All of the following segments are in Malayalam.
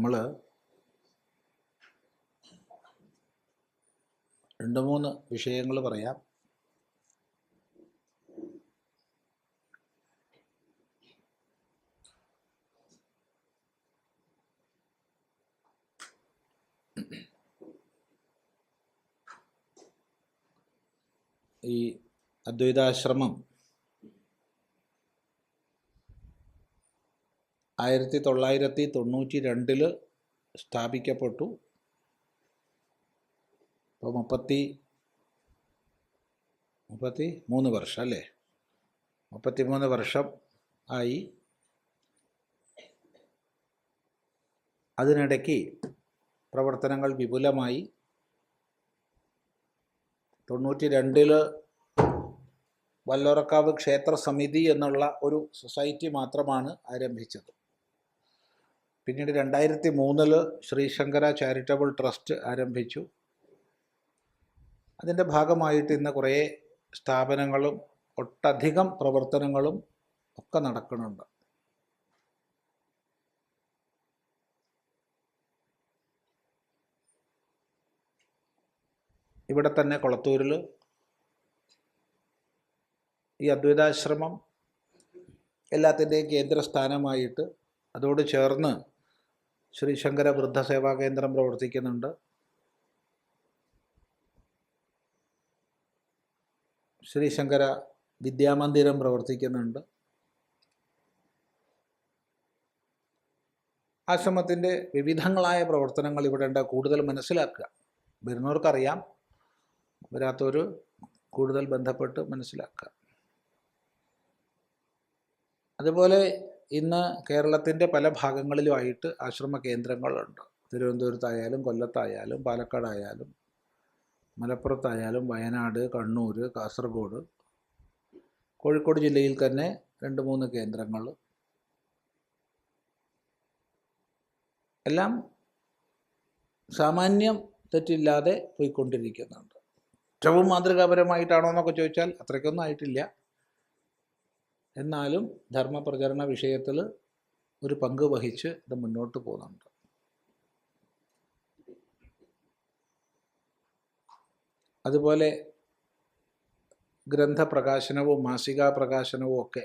നമ്മൾ രണ്ട് മൂന്ന് വിഷയങ്ങൾ പറയാം. ഈ അദ്വൈതാശ്രമം ആയിരത്തി തൊള്ളായിരത്തി തൊണ്ണൂറ്റി രണ്ടിൽ സ്ഥാപിക്കപ്പെട്ടു. ഇപ്പോൾ മുപ്പത്തി മുപ്പത്തി മൂന്ന് വർഷം അല്ലേ? മുപ്പത്തി മൂന്ന് വർഷം ആയി. അതിനിടയ്ക്ക് പ്രവർത്തനങ്ങൾ വിപുലമായി. തൊണ്ണൂറ്റി രണ്ടിൽ വല്ലോറക്കാവ് ക്ഷേത്ര സമിതി എന്നുള്ള ഒരു സൊസൈറ്റി മാത്രമാണ് ആരംഭിച്ചത്. പിന്നീട് രണ്ടായിരത്തി മൂന്നിൽ ശ്രീശങ്കര ചാരിറ്റബിൾ ട്രസ്റ്റ് ആരംഭിച്ചു. അതിന്റെ ഭാഗമായിട്ട് ഇന്ന് കുറേ സ്ഥാപനങ്ങളും ഒട്ടധികം പ്രവർത്തനങ്ങളും ഒക്കെ നടക്കുന്നുണ്ട്. ഇവിടെ തന്നെ കൊളത്തൂരിൽ ഈ അദ്വൈതാശ്രമം എല്ലാത്തിന്റെയും കേന്ദ്രസ്ഥാനമായിട്ട് അതോട് ചേർന്ന് ശ്രീ ശങ്കര വൃദ്ധസേവാ കേന്ദ്രം പ്രവർത്തിക്കുന്നുണ്ട്. ശ്രീ ശങ്കര വിദ്യാമന്ദിരം പ്രവർത്തിക്കുന്നുണ്ട്. ആശ്രമത്തിന്റെ വിവിധങ്ങളായ പ്രവർത്തനങ്ങൾ ഇവിടെ ഉണ്ട്. കൂടുതൽ മനസ്സിലാക്കുക. വരുന്നവർക്കറിയാം. വരാത്തവർ കൂടുതൽ ബന്ധപ്പെട്ട് മനസ്സിലാക്കുക. അതുപോലെ ഇന്ന് കേരളത്തിന്റെ പല ഭാഗങ്ങളിലുമായിട്ട് ആശ്രമ കേന്ദ്രങ്ങളുണ്ട് തിരുവനന്തപുരത്തായാലും കൊല്ലത്തായാലും പാലക്കാടായാലും മലപ്പുറത്തായാലും വയനാട് കണ്ണൂർ കാസർഗോഡ് കോഴിക്കോട് ജില്ലയിൽ തന്നെ രണ്ട് മൂന്ന് കേന്ദ്രങ്ങൾ. എല്ലാം സാമാന്യം തെറ്റില്ലാതെ പോയിക്കൊണ്ടിരിക്കുന്നുണ്ട്. ഏറ്റവും മാതൃകാപരമായിട്ടാണോ എന്നൊക്കെ ചോദിച്ചാൽ അത്രയ്ക്കൊന്നും ആയിട്ടില്ല. എന്നാലും ധർമ്മപ്രചരണ വിഷയത്തിൽ ഒരു പങ്ക് വഹിച്ച് ഇത് മുന്നോട്ട് പോകുന്നുണ്ട്. അതുപോലെ ഗ്രന്ഥപ്രകാശനവും മാസികാ പ്രകാശനവും ഒക്കെ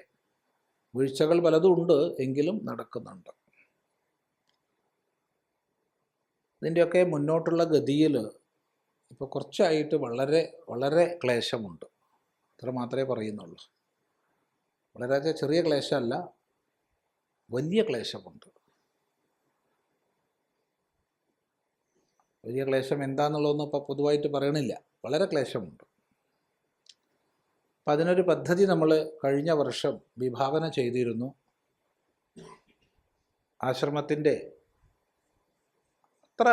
വീഴ്ചകൾ പലതും ഉണ്ട് എങ്കിലും നടക്കുന്നുണ്ട്. ഇതിന്റെയൊക്കെ മുന്നോട്ടുള്ള ഗതിയിൽ ഇപ്പോൾ കുറച്ചായിട്ട് വളരെ വളരെ ക്ലേശമുണ്ട്. അത്ര മാത്രമേ പറയുന്നുള്ളൂ. വളരെ ചെറിയ ക്ലേശമല്ല വലിയ ക്ലേശമുണ്ട്. വലിയ ക്ലേശം എന്താണെന്നുള്ളതൊന്നും ഇപ്പോൾ പൊതുവായിട്ട് പറയണില്ല. വളരെ ക്ലേശമുണ്ട്. അപ്പം അതിനൊരു പദ്ധതി നമ്മൾ കഴിഞ്ഞ വർഷം വിഭാവന ചെയ്തിരുന്നു. ആശ്രമത്തിന്റെ അത്ര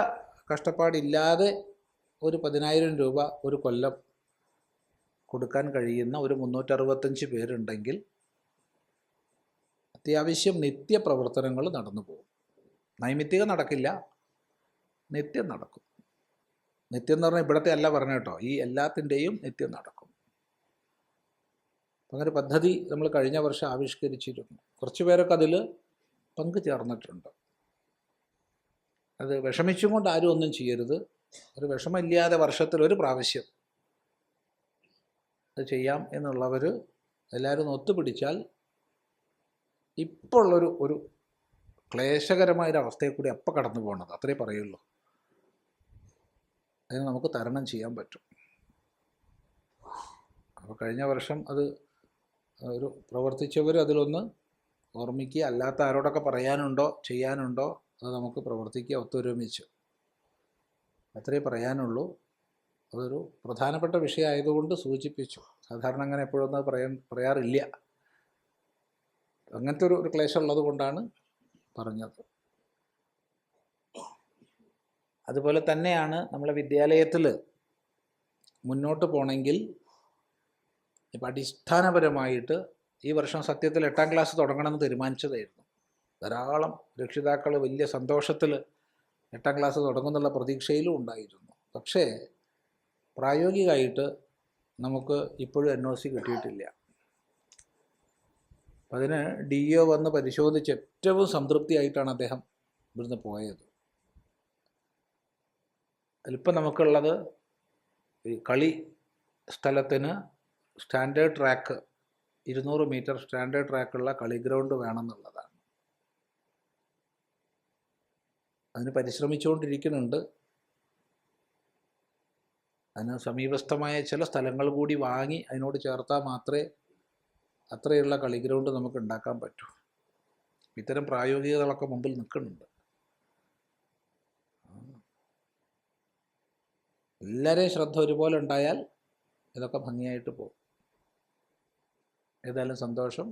കഷ്ടപ്പാടില്ലാതെ ഒരു പതിനായിരം രൂപ ഒരു കൊല്ലം കൊടുക്കാൻ കഴിയുന്ന ഒരു മുന്നൂറ്ററുപത്തഞ്ച് പേരുണ്ടെങ്കിൽ അത്യാവശ്യം നിത്യപ്രവർത്തനങ്ങൾ നടന്നു പോകും. നൈമിത്തികം നടക്കില്ല. നിത്യം നടക്കും. നിത്യം എന്ന് പറഞ്ഞാൽ ഇവിടത്തെ അല്ല പറഞ്ഞ കേട്ടോ. ഈ എല്ലാത്തിന്റെയും നിത്യം നടക്കും. അങ്ങനെ പദ്ധതി നമ്മൾ കഴിഞ്ഞ വർഷം ആവിഷ്കരിച്ചിരുന്നു. കുറച്ച് പേരൊക്കെ അതിൽ പങ്കു ചേർന്നിട്ടുണ്ട്. അത് വിഷമിച്ചും കൊണ്ട് ആരും ഒന്നും ചെയ്യരുത്. ഒരു വിഷമമില്ലാതെ വർഷത്തിൽ ഒരു പ്രാവശ്യം അത് ചെയ്യാം എന്നുള്ളവർ എല്ലാവരും ഒത്തുപിടിച്ചാൽ ഇപ്പോൾ ഉള്ളൊരു ഒരു ക്ലേശകരമായൊരു അവസ്ഥയെ കൂടി അപ്പം കടന്നു പോകണത്. അത്രേ പറയുള്ളൂ. അതിന് നമുക്ക് തരണം ചെയ്യാൻ പറ്റും. അപ്പോൾ കഴിഞ്ഞ വർഷം അത് ഒരു പ്രവർത്തിച്ചവർ അതിലൊന്ന് ഓർമ്മിക്കുക. അല്ലാത്ത ആരോടൊക്കെ പറയാനുണ്ടോ ചെയ്യാനുണ്ടോ അത് നമുക്ക് പ്രവർത്തിക്കുക ഒത്തൊരുമിച്ച്. അത്രേ പറയാനുള്ളൂ. അതൊരു പ്രധാനപ്പെട്ട വിഷയമായതുകൊണ്ട് സൂചിപ്പിച്ചു. സാധാരണ അങ്ങനെ എപ്പോഴൊന്നും പറയാൻ പറയാറില്ല. അങ്ങനത്തെ ഒരു ഒരു ക്ലേശം ഉള്ളത് കൊണ്ടാണ് പറഞ്ഞത്. അതുപോലെ തന്നെയാണ് നമ്മളെ വിദ്യാലയത്തിൽ മുന്നോട്ട് പോകണമെങ്കിൽ ഇപ്പം അടിസ്ഥാനപരമായിട്ട് ഈ വർഷം സത്യത്തിൽ എട്ടാം ക്ലാസ് തുടങ്ങണമെന്ന് തീരുമാനിച്ചതായിരുന്നു. ധാരാളം രക്ഷിതാക്കൾ വലിയ സന്തോഷത്തിൽ എട്ടാം ക്ലാസ് തുടങ്ങുന്നുള്ള പ്രതീക്ഷയിലും ഉണ്ടായിരുന്നു. പക്ഷേ പ്രായോഗികമായിട്ട് നമുക്ക് ഇപ്പോഴും എൻ ഒ സി കിട്ടിയിട്ടില്ല. അപ്പം അതിന് ഡി ഒ വന്ന് പരിശോധിച്ച് ഏറ്റവും സംതൃപ്തിയായിട്ടാണ് അദ്ദേഹം ഇവിടുന്ന് പോയത്. അതിലിപ്പം നമുക്കുള്ളത് ഈ കളി സ്ഥലത്തിന് സ്റ്റാൻഡേർഡ് ട്രാക്ക് ഇരുന്നൂറ് മീറ്റർ സ്റ്റാൻഡേർഡ് ട്രാക്കുള്ള കളി ഗ്രൗണ്ട് വേണമെന്നുള്ളതാണ്. അതിന് പരിശ്രമിച്ചുകൊണ്ടിരിക്കുന്നുണ്ട്. അതിന് സമീപസ്ഥമായ ചില സ്ഥലങ്ങൾ കൂടി വാങ്ങി അതിനോട് ചേർത്താൽ മാത്രമേ അത്രയുള്ള കളി ഗ്രൗണ്ട് നമുക്ക് ഉണ്ടാക്കാൻ പറ്റൂ. ഇത്തരം പ്രായോഗികതകളൊക്കെ മുമ്പിൽ നിൽക്കുന്നുണ്ട്. എല്ലാവരെയും ശ്രദ്ധ ഒരുപോലെ ഉണ്ടായാൽ ഇതൊക്കെ ഭംഗിയായിട്ട് പോകും. ഏതായാലും സന്തോഷം.